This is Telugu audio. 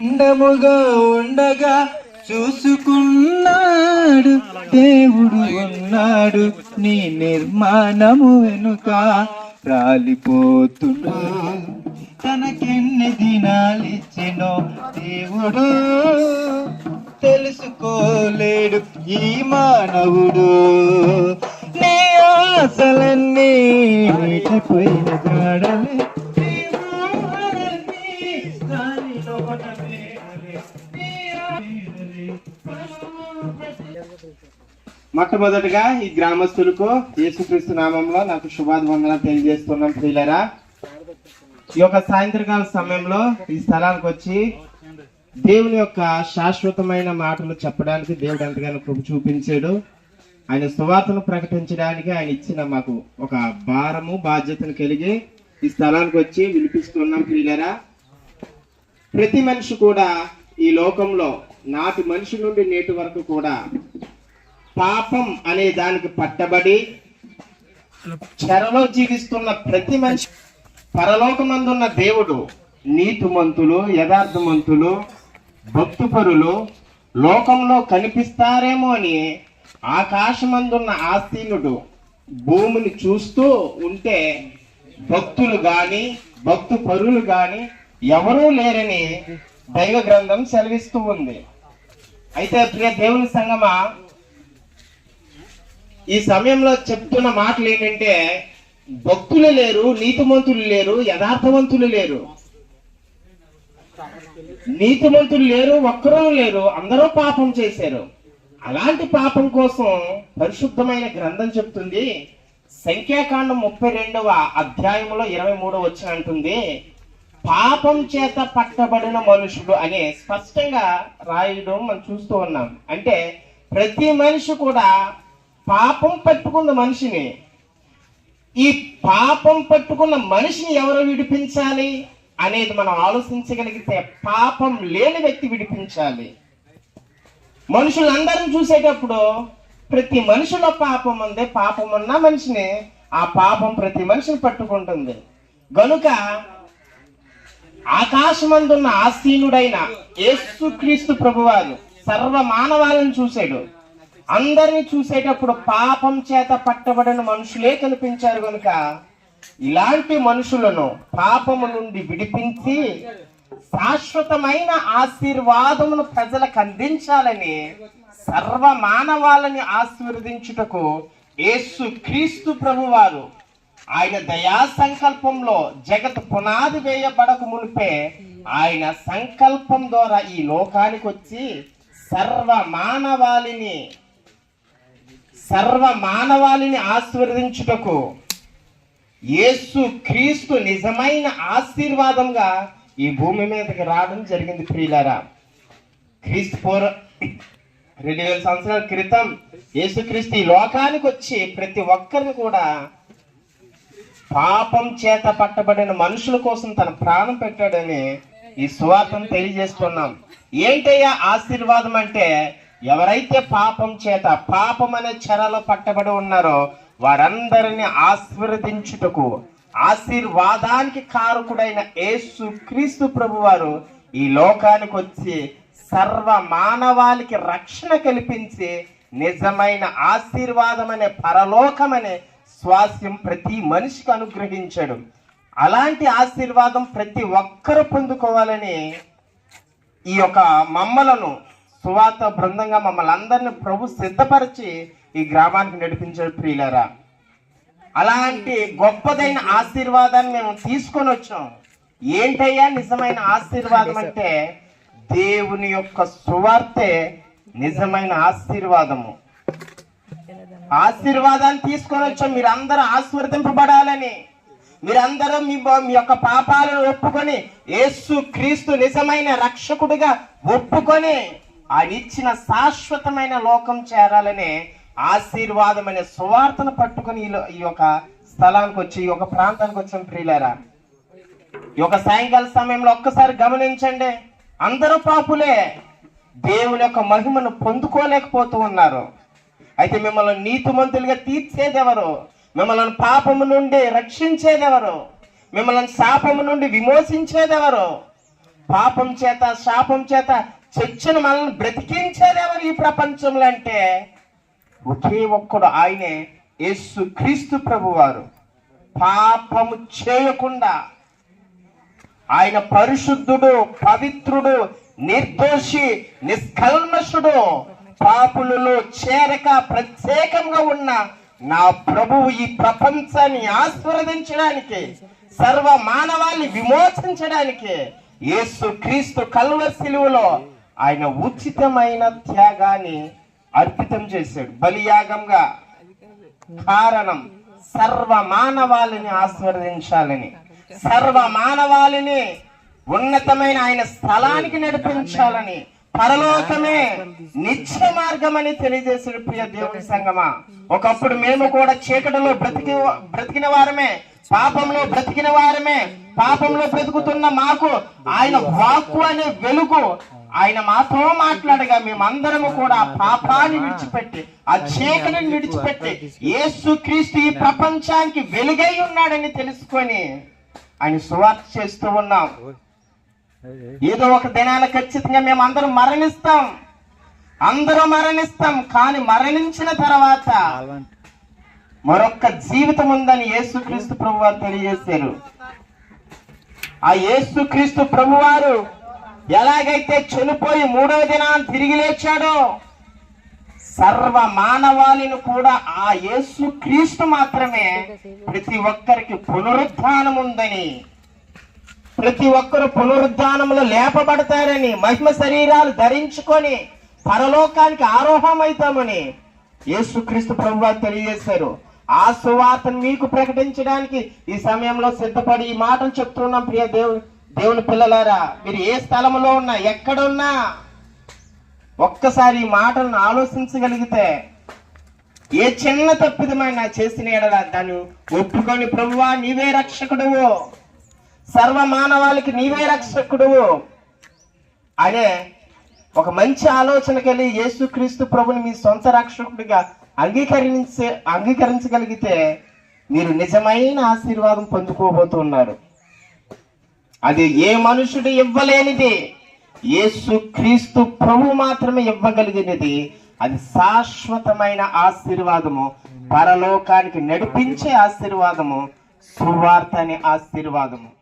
అండముగా ఉండగా చూసుకున్నాడు దేవుడు ఉన్నాడు నీ నిర్మాణము వెనుక రాలిపోతుడు తనకెన్ని దినాలిచ్చినో దేవుడు తెలుసుకోలేడు ఈ మానవుడు. నీ ఆశలన్నీ పోయిన గాడలే మొట్టమొదటిగా ఈ గ్రామస్తులకు యేసుక్రీస్తు నామంలో నాకు శుభాభివందన తెలియజేస్తున్నాం ప్రియులరా. ఈ యొక్క సాయంత్రకాల సమయంలో ఈ స్థలానికి వచ్చి దేవుని యొక్క శాశ్వతమైన మాటలు చెప్పడానికి దేవుడు ఎంతగానో కృప చూపించాడు. ఆయన సువార్తను ప్రకటించడానికి ఆయన ఇచ్చిన మాకు ఒక భారము బాధ్యతను కలిగి ఈ స్థలానికి వచ్చి వినిపిస్తున్నాం ప్రియులరా. ప్రతి మనిషి కూడా ఈ లోకంలో నాటి మనిషి నుండి నేటి వరకు కూడా పాపం అనే దానికి పట్టబడి చెరలో జీవిస్తున్న ప్రతి మనిషి పరలోకమందున్న దేవుడు నీతిమంతులు యథార్థమంతులు భక్తుపరులు లోకంలో కనిపిస్తారేమో అని ఆకాశమందున్న ఆస్తీనుడు భూమిని చూస్తూ ఉంటే భక్తులు గాని భక్తు పరులు గాని ఎవరూ లేరని దైవ గ్రంథం సెలవిస్తూ ఉంది. అయితే ప్రియ దేవుని సంగమా ఈ సమయంలో చెప్తున్న మాటలు ఏంటంటే భక్తులు లేరు నీతిమంతులు లేరు యథార్థవంతులు లేరు. నీతిమంతులు లేరు ఒక్కరూ లేరు అందరూ పాపం చేశారు. అలాంటి పాపం కోసం పరిశుద్ధమైన గ్రంథం చెప్తుంది. సంఖ్యాకాండం ముప్పై రెండవ అధ్యాయంలో ఇరవై మూడవ వచ్చిన అంటుంది పాపం చేత పట్టబడిన మనుషుడు అనే స్పష్టంగా రాయడం మనం చూస్తూ ఉన్నాం. అంటే ప్రతి మనిషి కూడా పాపం పట్టుకున్న మనిషిని ఈ పాపం పట్టుకున్న మనిషిని ఎవరు విడిపించాలి అనేది మనం ఆలోచించగలిగితే పాపం లేని వ్యక్తి విడిపించాలి. మనుషులందరిని చూసేటప్పుడు ప్రతి మనిషిలో పాపం ఉంది పాపం ఉన్న మనిషిని ఆ పాపం ప్రతి మనిషిని పట్టుకుంటుంది. గనుక ఆకాశమందున్న ఆసీనుడైన యేసుక్రీస్తు ప్రభువారు సర్వ మానవాలను చూశాడు. అందరిని చూసేటప్పుడు పాపం చేత పట్టబడిన మనుషులే కనిపించారు కనుక ఇలాంటి మనుషులను పాపము నుండి విడిపించి శాశ్వతమైన ఆశీర్వాదమును ప్రజలకు అందించాలని సర్వ మానవాళిని ఆశీర్వదించుటకు యేసు క్రీస్తు ప్రభువారు ఆయన దయా సంకల్పంలో జగత్ పునాది వేయబడక మునిపే ఆయన సంకల్పం ద్వారా ఈ లోకానికి వచ్చి సర్వ మానవాళిని సర్వ మానవాళిని ఆశీర్వదించుటకు యేసు క్రీస్తు నిజమైన ఆశీర్వాదంగా ఈ భూమి మీదకి రావడం జరిగింది ప్రియులారా. క్రీస్తు పూర్వ రెండు వేల సంవత్సరాల క్రితం యేసుక్రీస్తు ఈ లోకానికి వచ్చి ప్రతి ఒక్కరిని కూడా పాపం చేత పట్టబడిన మనుషుల కోసం తన ప్రాణం పెట్టాడని ఈ సువార్తను తెలియజేస్తున్నాం. ఏంటయ్యా ఆశీర్వాదం అంటే ఎవరైతే పాపం చేత పాపం అనే చెరలో పట్టబడి ఉన్నారో వారందరిని ఆశీర్వదించుటకు ఆశీర్వాదానికి కారకుడైన యేసు క్రీస్తు ప్రభువారు ఈ లోకానికి వచ్చి సర్వ మానవాళికి రక్షణ కల్పించి నిజమైన ఆశీర్వాదం అనే పరలోకం అనే స్వాస్యం ప్రతి మనిషికి అనుగ్రహించాడు. అలాంటి ఆశీర్వాదం ప్రతి ఒక్కరు పొందుకోవాలని ఈ యొక్క మమ్మలను సువాత బృందంగా మమ్మల్ని అందరిని ప్రభు సిద్ధపరిచి ఈ గ్రామానికి నడిపించాడు ప్రియులారా. అలాంటి గొప్పదైన ఆశీర్వాదాన్ని మేము తీసుకొని వచ్చాం. ఏంటయ్యా నిజమైన ఆశీర్వాదం అంటే దేవుని యొక్క సువార్తే నిజమైన ఆశీర్వాదము. ఆశీర్వాదాన్ని తీసుకొని వచ్చాం. మీరందరూ ఆశీర్వదింపబడాలని. మీరందరూ మీ మీ యొక్క పాపాలను ఒప్పుకొని యేసు క్రీస్తు నిజమైన రక్షకుడిగా ఒప్పుకొని ఆయన ఇచ్చిన శాశ్వతమైన లోకం చేరాలనే ఆశీర్వాదమైన సువార్తను పట్టుకుని ఈ ఈ యొక్క స్థలానికి వచ్చి ఈ యొక్క ప్రాంతానికి వచ్చిన ప్రియులరా. ఈ యొక్క సాయంకాల సమయంలో ఒక్కసారి గమనించండి. అందరూ పాపులే. దేవుని యొక్క మహిమను పొందుకోలేకపోతూ ఉన్నారు. అయితే మిమ్మల్ని నీతిమంతులుగా తీర్చేదెవరు? మిమ్మల్ని పాపము నుండి రక్షించేదెవరు? మిమ్మల్ని శాపము నుండి విమోచించేదెవరు? పాపం చేత శాపం చేత చర్చను మనల్ని బ్రతికించేది ఎవరు ఈ ప్రపంచంలో అంటే ఒకే ఒక్కడు ఆయనే యేసు క్రీస్తు ప్రభువారు. పాపము చేయకుండా ఆయన పరిశుద్ధుడు పవిత్రుడు నిర్దోషి నిష్కల్మషుడు పాపులలో చేరక ప్రత్యేకంగా ఉన్న నా ప్రభువు ఈ ప్రపంచాన్ని ఆస్వాదించడానికి సర్వ మానవాన్ని విమోచించడానికి యేసు క్రీస్తు కల్వ శిలువలో ఆయన ఉచితమైన త్యాగాన్ని అర్పితం చేశాడు. బలియాగంగా. కారణం సర్వ మానవాళిని ఆస్వాదించాలని. సర్వ మానవాళిని ఉన్నతమైన ఆయన స్థలానికి నడిపించాలని. పరలోకమే నిత్య మార్గం అని తెలియజేసిన ప్రియ దేవుని సంగమా. ఒకప్పుడు మేము కూడా చీకటిలో బ్రతికి బ్రతికిన వారమే. పాపంలో బ్రతికిన వారమే. పాపంలో బ్రతుకుతున్న మాకు ఆయన వాక్కు అనే వెలుగు ఆయన మాతో మాట్లాడగా మేమందరము కూడా పాపాన్ని విడిచిపెట్టి ఆ చీకటిని విడిచిపెట్టి యేసు క్రీస్తు ఈ ప్రపంచానికి వెలుగై ఉన్నాడని తెలుసుకొని ఆయన సువార్త చేస్తూ ఉన్నాం. ఏదో ఒక దినాన ఖచ్చితంగా మేము అందరం మరణిస్తాం. అందరూ మరణిస్తాం కానీ మరణించిన తర్వాత మరొక్క జీవితం ఉందని యేసుక్రీస్తు ప్రభువారు తెలియజేశారు. ఆ యేసుక్రీస్తు ప్రభువారు ఎలాగైతే చనిపోయి మూడో దినాన్ని తిరిగి లేచాడో సర్వ మానవాళిని కూడా ఆ యేసు క్రీస్తు మాత్రమే ప్రతి ఒక్కరికి పునరుద్ధానం ఉందని ప్రతి ఒక్కరు పునరుద్ధానంలో లేపబడతారని మహిమ శరీరాలు ధరించుకొని పరలోకానికి అవుతామని యేసుక్రీస్తు ప్రభు తెలియజేశారు. ఆ సువార్తను మీకు ప్రకటించడానికి ఈ సమయంలో సిద్ధపడి ఈ మాటలు చెప్తున్నాం ప్రియ దేవుడు. దేవుని పిల్లలారా మీరు ఏ స్థలంలో ఉన్నా ఎక్కడున్నా ఒక్కసారి ఈ మాటలను ఆలోచించగలిగితే ఏ చిన్న తప్పిదమైనా చేసిన ఎడల దాన్ని ఒప్పుకొని ప్రభువా నీవే రక్షకుడువు. సర్వ మానవాళికి నీవే రక్షకుడువు. అనే ఒక మంచి ఆలోచన కలిగి యేసుక్రీస్తు ప్రభుని మీ సొంత రక్షకుడిగా అంగీకరించే అంగీకరించగలిగితే మీరు నిజమైన ఆశీర్వాదం పొందుకోబోతున్నారు. అది ఏ మనుషుడు ఇవ్వలేనిది. యేసు క్రీస్తు ప్రభు మాత్రమే ఇవ్వగలిగినది. అది శాశ్వతమైన ఆశీర్వాదము. పరలోకానికి నడిపించే ఆశీర్వాదము. సువార్త అనే ఆశీర్వాదము.